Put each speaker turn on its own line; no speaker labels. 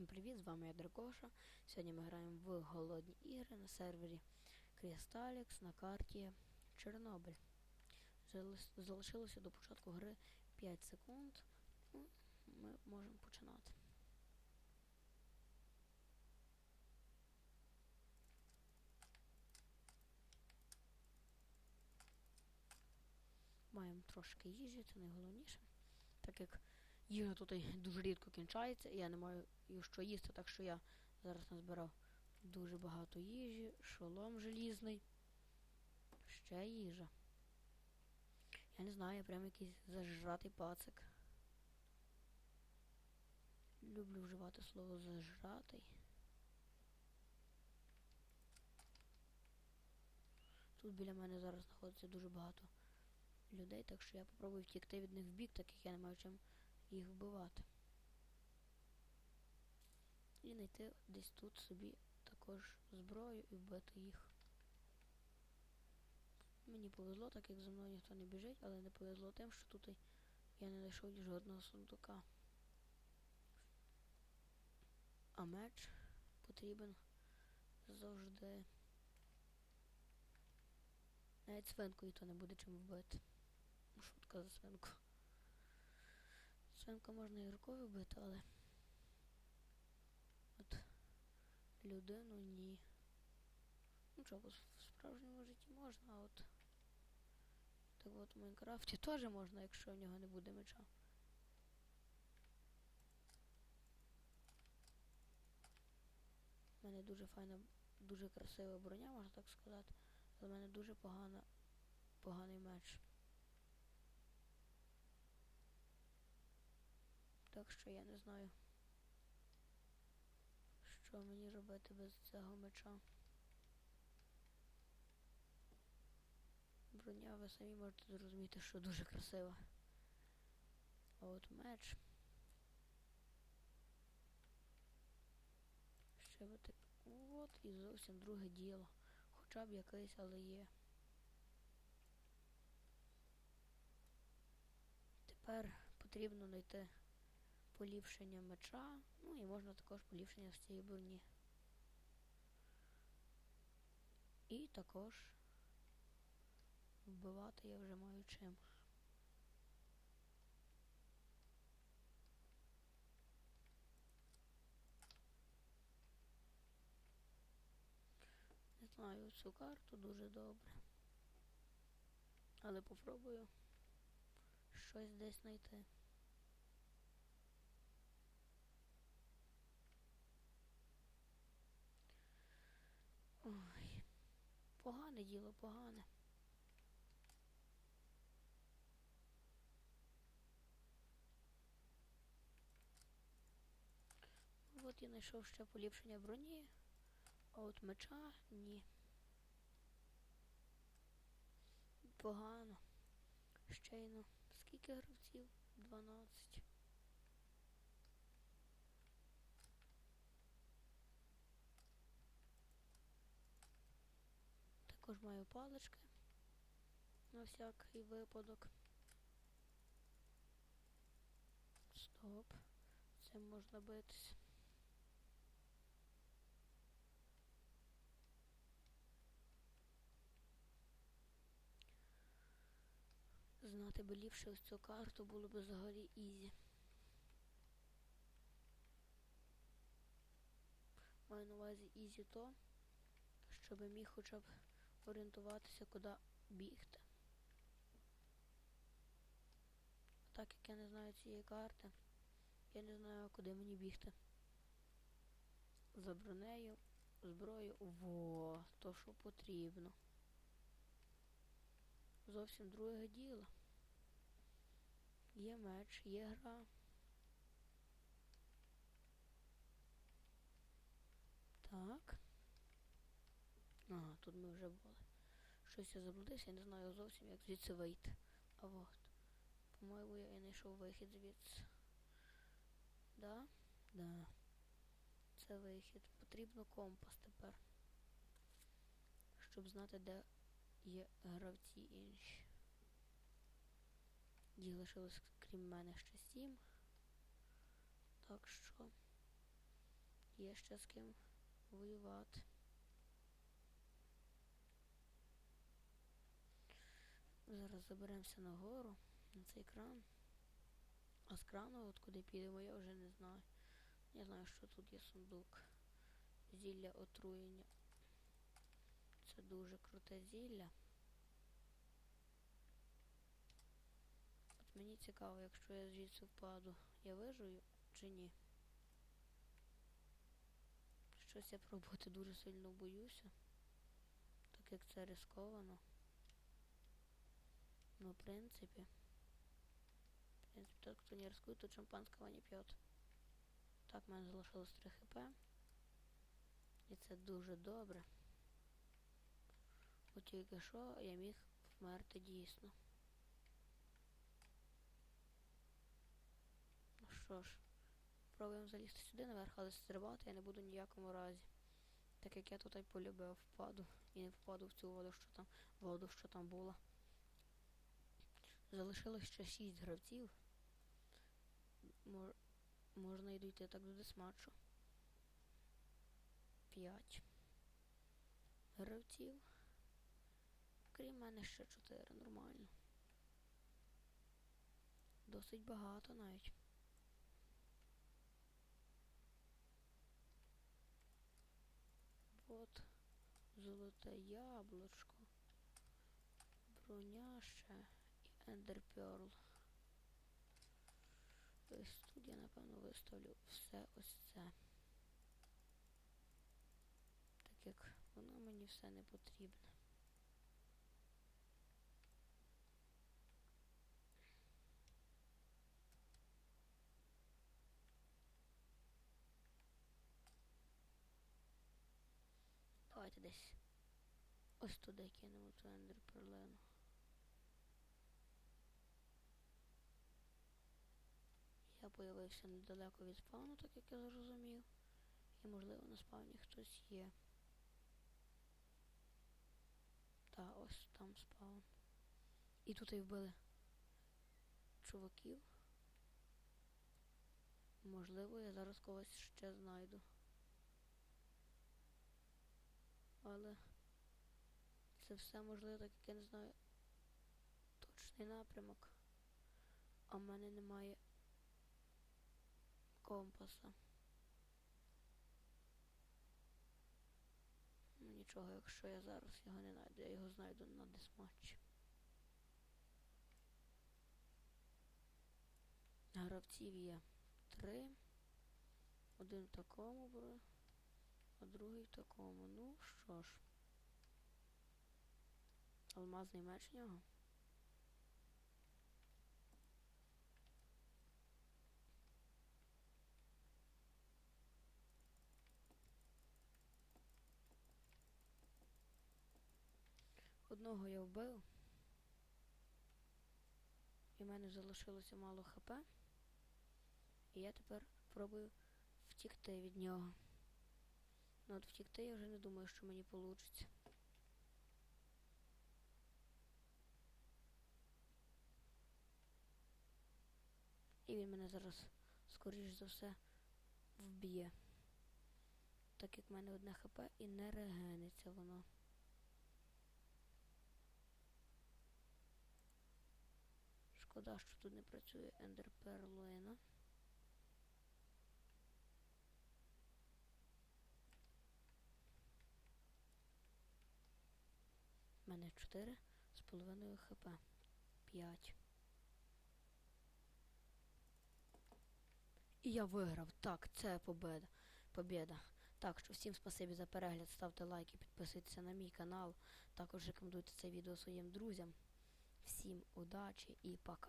Всім привіт, з вами я Дракоша. Сьогодні ми граємо в голодні ігри на сервері Crystalix на карті Чорнобиль. Залишилося до початку гри 5 секунд. Ну, Ми можемо починати. Маємо трошки їжі, це найголовніше. Так як їжа тут дуже рідко кінчається, і я не маю що їсти, так що я зараз назбирав дуже багато їжі, шолом желізний, ще їжа. Я не знаю, я прям якийсь зажратий пацик. Люблю вживати слово зажратий. Тут біля мене зараз знаходиться дуже багато людей, так що я попробую втікти від них в бік, так як я не маю чим їх вбивати. І знайти десь тут собі також зброю і вбити їх. Мені повезло, так як за мною ніхто не біжить, але не повезло тим, що тут я не знайшов жодного сундука. А меч потрібен завжди. Навіть свинку і то не буде чим вбити. Шутка за свинку. Свинку можна і рукою вбити, але от людину ні. Ну що, в справжньому житті можна, а от так от у Майнкрафті теж можна, якщо в нього не буде меча. У мене дуже файна, дуже красива броня, можна так сказати, але в мене дуже погана, поганий меч. Так що я не знаю, що мені робити без цього меча. Броня, ви самі можете зрозуміти, що дуже красива. А от меч. Ще би так. От і зовсім друге діло. Хоча б якесь, але є. Тепер потрібно знайти поліпшення меча, ну і можна також поліпшення в цій броні. І також вбивати я вже маю чим. Не знаю цю карту дуже добре. Але попробую щось десь знайти. Погане діло, погане. От я знайшов ще поліпшення броні, а от меча ні. Погано. Ще й ну. Скільки гравців? 12. Також маю палички. На всякий випадок. Стоп. Цим можна битись. Знати би ліпше ось цю карту було б взагалі ізі. Маю на увазі ізі то, щоб міг хоча б орієнтуватися, куди бігти. Так як я не знаю цієї карти, я не знаю, куди мені бігти. За бронею, зброю. Во, то що потрібно. Зовсім друге діло. Є меч, є гра. Так. Ага, тут ми вже були. Щось я заблудився, я не знаю зовсім, як звідси вийти. А от. По-моєму, я і знайшов вихід звідси. Да? Да. Це вихід. Потрібно компас тепер. Щоб знати, де є гравці інші. Їх лишилось, крім мене, ще сім. Так що Є ще з ким воювати. Зараз заберемося нагору на цей кран. А з крану, от куди підемо, я вже не знаю. Я знаю, що тут є сундук. Зілля отруєння. Це дуже круте зілля. От мені цікаво, якщо я звідси впаду, я вижую чи ні. Щось я пробувати дуже сильно боюся, так як це рисковано. Ну, в принципі. В принципе, тот, кто не рискует, тот шампанского не пьет. Так, мене залишилось 3 хп. І це дуже добре. От тільки що я міг вмерти дійсно. Ну що ж, пробуємо залізти сюди наверх, але стрибати я не буду ні в якому разі. Так як я тут і полюбив впаду. І не впаду в цю воду, що там воду, що там була. Залишилось ще 6 гравців. Мож... Можна і дійти так до десматчу. 5 гравців. Крім мене ще 4, нормально. Досить багато навіть. От золоте яблучко. Броня ще Ender Pearl. Ось тут я, напевно, виставлю все ось це. Так як воно мені все не потрібне. Давайте десь ось туди кинемо ту ендер. Я появився недалеко від спавну, так як я зрозумів. І можливо на спавні хтось є. Та ось там спаун. І тут і вбили чуваків. Можливо, я зараз когось ще знайду. Але це все можливо, так як я не знаю точний напрямок. А в мене немає компаса. Ну нічого, якщо я зараз його не знайду, я його знайду на десматчі. Гравців є три. Один в такому бро, а другий в такому. Ну що ж. Алмазний меч в нього. Одного я вбив. І в мене залишилося мало хп. І я тепер пробую втікти від нього. Ну от втікти я вже не думаю, що мені вийде. І він мене зараз, скоріш за все, вб'є. Так як в мене одне хп і не регениться воно. Шкода, що тут не працює Ендер Перлуїна. У мене 4 з половиною хп. 5. І я виграв. Так, це победа. Побєда. Так що всім спасибі за перегляд, ставте лайки, підписуйтесь на мій канал. Також рекомендуйте це відео своїм друзям. Всім удачі і пока.